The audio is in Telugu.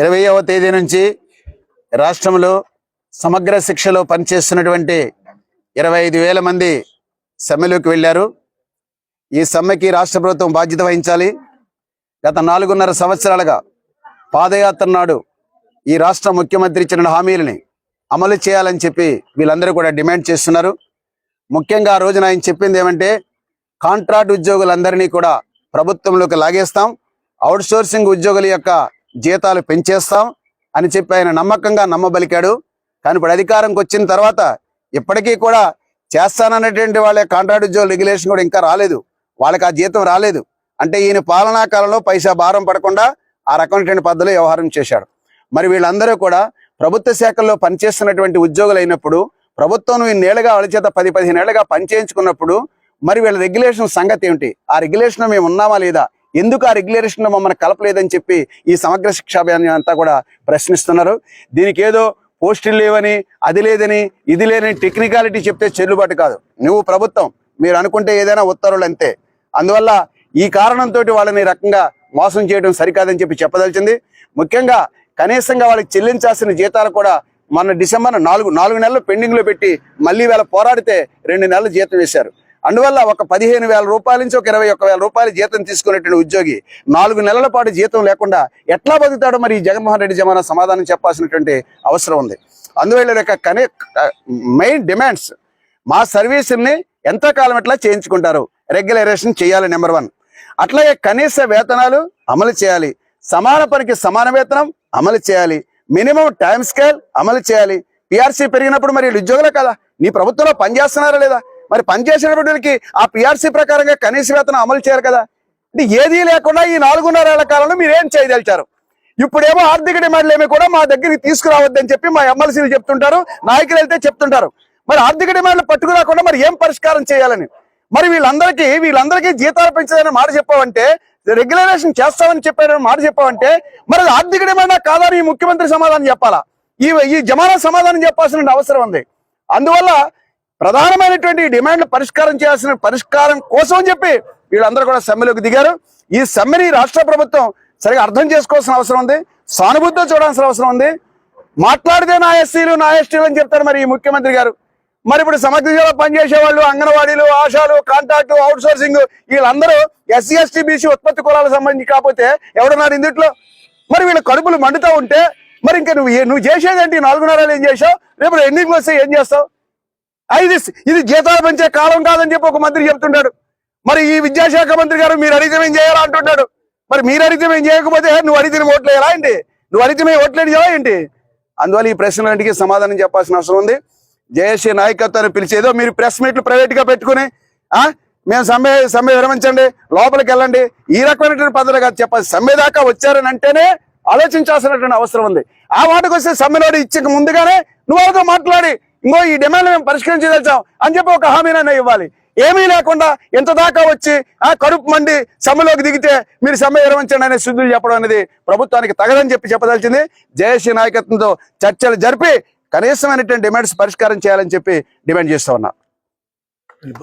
ఇరవైవ తేదీ నుంచి రాష్ట్రంలో సమగ్ర శిక్షలో పనిచేస్తున్నటువంటి ఇరవై ఐదు వేల మంది సమ్మెలోకి వెళ్ళారు. ఈ సమ్మెకి రాష్ట్ర ప్రభుత్వం బాధ్యత వహించాలి. గత నాలుగున్నర సంవత్సరాలుగా పాదయాత్ర నాడు ఈ రాష్ట్ర ముఖ్యమంత్రి ఇచ్చిన హామీలని అమలు చేయాలని చెప్పి వీళ్ళందరూ కూడా డిమాండ్ చేస్తున్నారు. ముఖ్యంగా ఆ రోజున ఆయన చెప్పింది ఏమంటే కాంట్రాక్ట్ ఉద్యోగులందరినీ కూడా ప్రభుత్వంలోకి లాగేస్తాం. అవుట్సోర్సింగ్ ఉద్యోగుల యొక్క జీతాలు పెంచేస్తాం అని చెప్పి ఆయన నమ్మకంగా నమ్మబలికాడు. కానీ ఇప్పుడు అధికారంకి వచ్చిన తర్వాత ఇప్పటికీ కూడా చేస్తాననేటువంటి వాళ్ళ కాంట్రాక్ట్ ఉద్యోగ రెగ్యులేషన్ కూడా ఇంకా రాలేదు. వాళ్ళకి ఆ జీతం రాలేదు. అంటే ఈయన పాలనా కాలంలో పైసా భారం పడకుండా ఆ రకమైనటువంటి పద్ధతిలో వ్యవహారం చేశాడు. మరి వీళ్ళందరూ కూడా ప్రభుత్వ శాఖల్లో పనిచేస్తున్నటువంటి ఉద్యోగులు అయినప్పుడు ప్రభుత్వం ఇన్నేళ్ళుగా వాళ్ళ చేత పది పదిహేను ఏళ్ళుగా పనిచేయించుకున్నప్పుడు మరి వీళ్ళ రెగ్యులేషన్ సంగతి ఏమిటి? ఆ రెగ్యులేషన్ మేము ఉన్నామా లేదా? ఎందుకు ఆ రెగ్యులేషన్ మమ్మల్ని కలపలేదని చెప్పి ఈ సమగ్ర శిక్షా అభియాన్ అంతా కూడా ప్రశ్నిస్తున్నారు. దీనికి ఏదో పోస్టులు లేవని అది లేదని ఇది లేదని టెక్నికాలిటీ చెప్తే చెల్లుబాటు కాదు. నువ్వు ప్రభుత్వం మీరు అనుకుంటే ఏదైనా ఉత్తర్వులు అంతే. అందువల్ల ఈ కారణంతో వాళ్ళని ఈ రకంగా మోసం చేయడం సరికాదని చెప్పి చెప్పదలిచింది. ముఖ్యంగా కనీసంగా వాళ్ళకి చెల్లించాల్సిన జీతాలు కూడా మొన్న డిసెంబర్ నాలుగు నాలుగు నెలలు పెండింగ్లో పెట్టి మళ్ళీ వేళ పోరాడితే రెండు నెలలు జీతం వేశారు. అందువల్ల ఒక పదిహేను వేల రూపాయల నుంచి ఒక ఇరవై ఒక్క వేల రూపాయలు జీతం తీసుకునేటువంటి ఉద్యోగి నాలుగు నెలల పాటు జీతం లేకుండా ఎట్లా బతుకుతాడో మరి జగన్మోహన్ రెడ్డి జమానా సమాధానం చెప్పాల్సినటువంటి అవసరం ఉంది. అందువల్ల యొక్క కనే మెయిన్ డిమాండ్స్ మా సర్వీసుల్ని ఎంతకాలం ఎట్లా చేయించుకుంటారు? రెగ్యులరేషన్ చేయాలి నెంబర్ వన్ అట్లాగే కనీస వేతనాలు అమలు చేయాలి. సమాన పనికి సమాన వేతనం అమలు చేయాలి. మినిమం టైం స్కేల్ అమలు చేయాలి. పిఆర్సీ పెరిగినప్పుడు మరి ఉద్యోగులే కదా? నీ ప్రభుత్వంలో పనిచేస్తున్నారా లేదా? మరి పనిచేసినటువంటి వాళ్ళకి ఆ పిఆర్సీ ప్రకారంగా కనీస వేతనం అమలు చేయరు కదా? అంటే ఏదీ లేకుండా ఈ నాలుగున్నర ఏళ్ళ కాలంలో మీరు ఏం చేయదలిచారు? ఇప్పుడేమో ఆర్థిక డిమాండ్లు ఏమి కూడా మా దగ్గరికి తీసుకురావద్దని చెప్పి మా ఎమ్మెల్సీలు చెప్తుంటారు నాయకులు వెళ్తే చెప్తుంటారు. మరి ఆర్థిక డిమాండ్లు పట్టుకురాకుండా మరి ఏం పరిష్కారం చేయాలని? మరి వీళ్ళందరికీ వీళ్ళందరికీ జీతాలు పెంచదని మాట చెప్పావంటే రెగ్యులరేషన్ చేస్తామని చెప్పారని మాట చెప్పావంటే మరి ఆర్థిక డిమాండ్ కాదని ఈ ముఖ్యమంత్రి సమాధానం చెప్పాలా? ఈ ఈ జమానా సమాధానం చెప్పాల్సిన అవసరం ఉంది. అందువల్ల ప్రధానమైనటువంటి డిమాండ్లు పరిష్కారం చేయాల్సిన పరిష్కారం కోసం అని చెప్పి వీళ్ళందరూ కూడా సమ్మెలోకి దిగారు. ఈ సమ్మెని రాష్ట్ర ప్రభుత్వం సరిగా అర్థం చేసుకోవాల్సిన అవసరం ఉంది. సానుభూతితో చూడాల్సిన అవసరం ఉంది. మాట్లాడితే నా ఎస్సీలు నా ఎస్టీలు అని చెప్తారు మరి ఈ ముఖ్యమంత్రి గారు. మరి ఇప్పుడు సమగ్రలో పనిచేసే వాళ్ళు అంగన్వాడీలు ఆశాలు కాంట్రాక్టు అవుట్ సోర్సింగ్ వీళ్ళందరూ ఎస్సీ ఎస్టీ బీసీ ఉత్పత్తి కులాలకు సంబంధించి కాకపోతే ఎవడున్నారు ఇందుట్లో? మరి వీళ్ళ కడుపులు మండుతూ ఉంటే మరి ఇంకా నువ్వు నువ్వు చేసేదేంటి నాలుగున్నరాలు ఏం చేసావు? రేపు ఎన్నికలు వస్తే ఏం చేస్తావు? ఇది ఇది జీతాలు పెంచే కాలం కాదని చెప్పి ఒక మంత్రి చెప్తుంటాడు మరి ఈ విద్యాశాఖ మంత్రి గారు మీరు అడిగితే ఏం చేయాలా అంటుంటాడు మరి మీరు అడిగితే ఏం చేయకపోతే నువ్వు అడిగితే మేము ఓట్లు ఏంటి? నువ్వు అడిగితే మేము ఎలా ఏంటి? అందువల్ల ఈ ప్రశ్నలన్నిటికీ సమాధానం చెప్పాల్సిన అవసరం ఉంది. జేఏసీ నాయకత్వాన్ని పిలిచేదో మీరు ప్రెస్ మీట్లు ప్రైవేట్గా పెట్టుకుని ఆ మేము సమ్మె సమ్మె విరమించండి లోపలికి వెళ్ళండి. ఈ రకమైనటువంటి పద్ధతులు కాదు చెప్పాలి. సమ్మె దాకా వచ్చారని అంటేనే ఆలోచించాల్సినటువంటి అవసరం ఉంది. ఆ మాటకు వస్తే సమ్మెలోడి ఇచ్చక ముందుగానే నువ్వు మాట్లాడి? ఇంకో ఈ డిమాండ్ మేము పరిష్కరించదలిచాం అని చెప్పి ఒక హామీనైనా ఇవ్వాలి. ఏమీ లేకుండా ఎంత దాకా వచ్చి ఆ కడుపు మండి సమ్మెలోకి దిగితే మీరు సమ్మె విరమించండి అనే శుద్ధులు చెప్పడం అనేది ప్రభుత్వానికి తగదని చెప్పి చెప్పదలిచింది. జయశ్రీ నాయకత్వంతో చర్చలు జరిపి కనీసమైనటువంటి డిమాండ్స్ పరిష్కారం చేయాలని చెప్పి డిమాండ్ చేస్తా ఉన్నా.